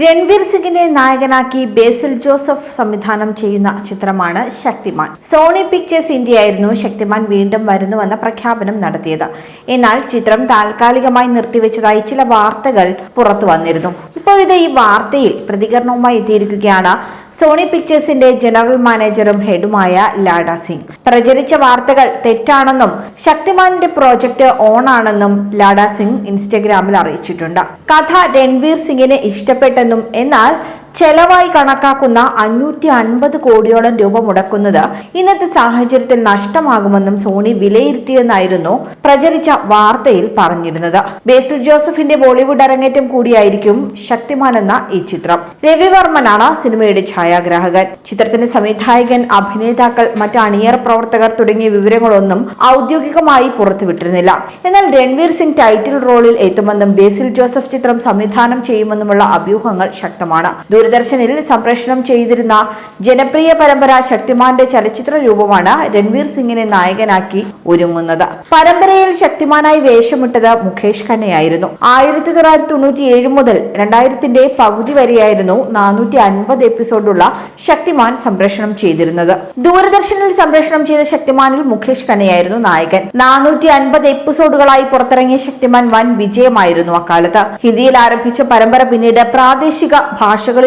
രൺവീർ സിംഗിനെ നായകനാക്കി ബേസിൽ ജോസഫ് സംവിധാനം ചെയ്യുന്ന ചിത്രമാണ് ശക്തിമാൻ. സോണി പിക്ചേഴ്സ് ഇന്ത്യ ആയിരുന്നു ശക്തിമാൻ വീണ്ടും വരുന്നുവെന്ന പ്രഖ്യാപനം നടത്തിയത്. എന്നാൽ ചിത്രം താൽക്കാലികമായി നിർത്തിവെച്ചതായി ചില വാർത്തകൾ പുറത്തു വന്നിരുന്നു ഇപ്പോഴത്തെ ഈ വാർത്തയിൽ പ്രതികരണവുമായി എത്തിയിരിക്കുകയാണ് സോണി പിക്ചേഴ്സിന്റെ ജനറൽ മാനേജറും ഹെഡുമായ ലാഡ സിംഗ്. പ്രചരിച്ച വാർത്തകൾ തെറ്റാണെന്നും ശക്തിമാന്റെ പ്രോജക്റ്റ് ഓൺ ആണെന്നും ലാഡ സിംഗ് ഇൻസ്റ്റഗ്രാമിൽ അറിയിച്ചിട്ടുണ്ട്. കഥ രൺവീർ സിംഗിന് ഇഷ്ടപ്പെട്ടെന്നും എന്നാൽ ചെലവായി കണക്കാക്കുന്ന അഞ്ഞൂറ്റി അൻപത് കോടിയോളം രൂപ മുടക്കുന്നത് ഇന്നത്തെ സാഹചര്യത്തിൽ നഷ്ടമാകുമെന്നും സോണി വിലയിരുത്തിയെന്നായിരുന്നു പ്രചരിച്ച വാർത്തയിൽ പറഞ്ഞിരുന്നത്. ബേസിൽ ജോസഫിന്റെ ബോളിവുഡ് അരങ്ങേറ്റം കൂടിയായിരിക്കും ശക്തിമാൻ എന്ന ഈ ചിത്രം. രവിവർമ്മനാണ് സിനിമയുടെ ഛായാഗ്രാഹകൻ. ചിത്രത്തിന്റെ സംവിധായകൻ അഭിനേതാക്കൾ മറ്റ് അണിയർ പ്രവർത്തകർ തുടങ്ങിയ വിവരങ്ങളൊന്നും ഔദ്യോഗികമായി പുറത്തുവിട്ടിരുന്നില്ല. എന്നാൽ രൺവീർ സിംഗ് ടൈറ്റിൽ റോളിൽ എത്തുമെന്നും ബേസിൽ ജോസഫ് ചിത്രം സംവിധാനം ചെയ്യുമെന്നുമുള്ള അഭ്യൂഹങ്ങൾ ശക്തമാണ്. ദൂരദർശനിൽ സംപ്രേഷണം ചെയ്തിരുന്ന ജനപ്രിയ പരമ്പര ശക്തിമാന്റെ ചലച്ചിത്ര രൂപമാണ് രൺവീർ സിംഗിനെ നായകനാക്കി ഒരുങ്ങുന്നത്. പരമ്പരയിൽ ശക്തിമാനായി വേഷമിട്ടത് മുഖേഷ് ഖന്നയായിരുന്നു ആയിരത്തി തൊള്ളായിരത്തി തൊണ്ണൂറ്റി ഏഴ് മുതൽ രണ്ടായിരത്തിന്റെ പകുതി വരെയായിരുന്നു നാനൂറ്റി അൻപത് എപ്പിസോഡുള്ള ശക്തിമാൻ സംപ്രേഷണം ചെയ്തിരുന്നത്. ദൂരദർശനിൽ സംപ്രേഷണം ചെയ്ത ശക്തിമാനിൽ മുഖേഷ് ഖന്നയായിരുന്നു നായകൻ. നാനൂറ്റി അൻപത് എപ്പിസോഡുകളായി പുറത്തിറങ്ങിയ ശക്തിമാൻ വൻ വിജയമായിരുന്നു അക്കാലത്ത്. ഹിന്ദിയിൽ ആരംഭിച്ച പരമ്പര പിന്നീട് പ്രാദേശിക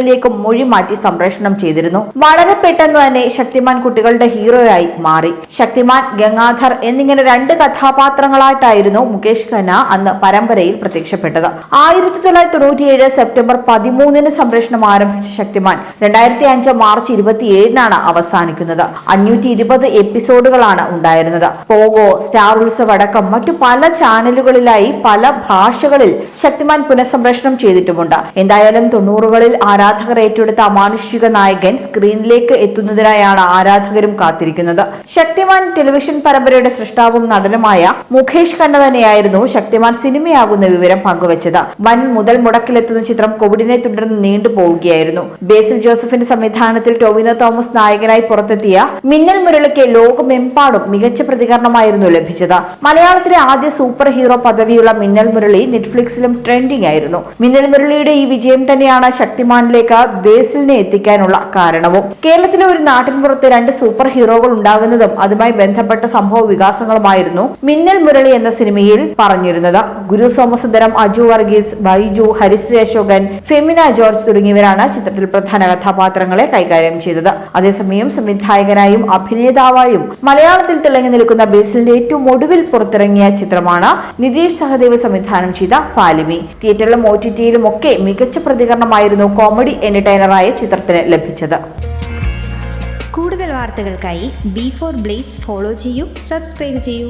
ഭാഷകളിലേക്കും മൊഴി മാറ്റി സംപ്രേഷണം ചെയ്തിരുന്നു. വളരെ പെട്ടെന്ന് തന്നെ ശക്തിമാൻ കുട്ടികളുടെ ഹീറോയായി മാറി. ശക്തിമാൻ ഗംഗാധർ എന്നിങ്ങനെ രണ്ട് കഥാപാത്രങ്ങളായിട്ടായിരുന്നു മുകേഷ് ഖന്ന അന്ന് പരമ്പരയിൽ പ്രത്യക്ഷപ്പെട്ടത്. ആയിരത്തി തൊള്ളായിരത്തി തൊണ്ണൂറ്റിയേഴ് സെപ്റ്റംബർ പതിമൂന്നിന് സംപ്രേഷണം ആരംഭിച്ച ശക്തിമാൻ രണ്ടായിരത്തി അഞ്ച് മാർച്ച് ഇരുപത്തിയേഴിനാണ് അവസാനിക്കുന്നത്. അഞ്ഞൂറ്റി ഇരുപത് എപ്പിസോഡുകളാണ് ഉണ്ടായിരുന്നത്. പോഗോ സ്റ്റാർ ഉത്സവ് അടക്കം മറ്റു പല ചാനലുകളിലായി പല ഭാഷകളിൽ ശക്തിമാൻ പുനഃസംപ്രേഷണം ചെയ്തിട്ടുമുണ്ട്. എന്തായാലും തൊണ്ണൂറുകളിൽ ആരാധകർ ഏറ്റെടുത്ത അമാനുഷിക നായകൻ സ്ക്രീനിലേക്ക് എത്തുന്നതിനായാണ് ആരാധകരും കാത്തിരിക്കുന്നത്. ശക്തിമാൻ ടെലിവിഷൻ പരമ്പരയുടെ സൃഷ്ടാവും നടനുമായ മുഖേഷ് ഖന്ന തന്നെയായിരുന്നു ശക്തിമാൻ സിനിമയാകുന്ന വിവരം പങ്കുവച്ചത്. വൻ മുതൽ മുടക്കിലെത്തുന്ന ചിത്രം കോവിഡിനെ തുടർന്ന് നീണ്ടുപോവുകയായിരുന്നു ബേസിൽ ജോസഫിന്റെ സംവിധാനത്തിൽ ടൊവിനോ തോമസ് നായകനായി പുറത്തെത്തിയ മിന്നൽ മുരളിക്ക് ലോകമെമ്പാടും മികച്ച പ്രതികരണമായിരുന്നു ലഭിച്ചത്. മലയാളത്തിലെ ആദ്യ super hero പദവിയുള്ള Minnal Murali നെറ്റ്ഫ്ലിക്സിലും trending ആയിരുന്നു. മിന്നൽ മുരളിയുടെ ഈ വിജയം തന്നെയാണ് ശക്തിമാനിലേക്ക് ബേസിലിനെ എത്തിക്കാനുള്ള കാരണവും. കേരളത്തിലെ ഒരു നാട്ടിൻപുറത്ത് രണ്ട് സൂപ്പർ ഹീറോകൾ ഉണ്ടാകുന്നതും അതുമായി ബന്ധപ്പെട്ട സംഭവ വികാസങ്ങളുമായിരുന്നു മിന്നൽ മുരളി എന്ന സിനിമയിൽ പറഞ്ഞിരുന്നത്. ഗുരു സോമസുന്ദരം അജു വർഗീസ് ബൈജു ഹരിശ്രീ അശോകൻ ഫെമിന ജോർജ് തുടങ്ങിയവരാണ് ചിത്രത്തിൽ പ്രധാന കഥാപാത്രങ്ങളെ കൈകാര്യം ചെയ്തത്. അതേസമയം സംവിധായകനായും അഭിനേതാവായും മലയാളത്തിൽ തിളങ്ങി നിൽക്കുന്ന ബേസിലിന്റെ ഏറ്റവും ഒടുവിൽ പുറത്തിറങ്ങിയ ചിത്രമാണ് നിതീഷ് സഹദേവ് സംവിധാനം ചെയ്ത ഫാലിമി. തിയേറ്ററിലും ഒ ടി ടിയിലും ഒക്കെ മികച്ച പ്രതികരണമായിരുന്നു കോമഡി എന്റർടൈനറായ ചിത്രത്തിന് ലഭിച്ചത്. കൂടുതൽ വാർത്തകൾക്കായി ബി ഫോർ ബ്ലേസ് ഫോളോ ചെയ്യൂ സബ്സ്ക്രൈബ് ചെയ്യൂ.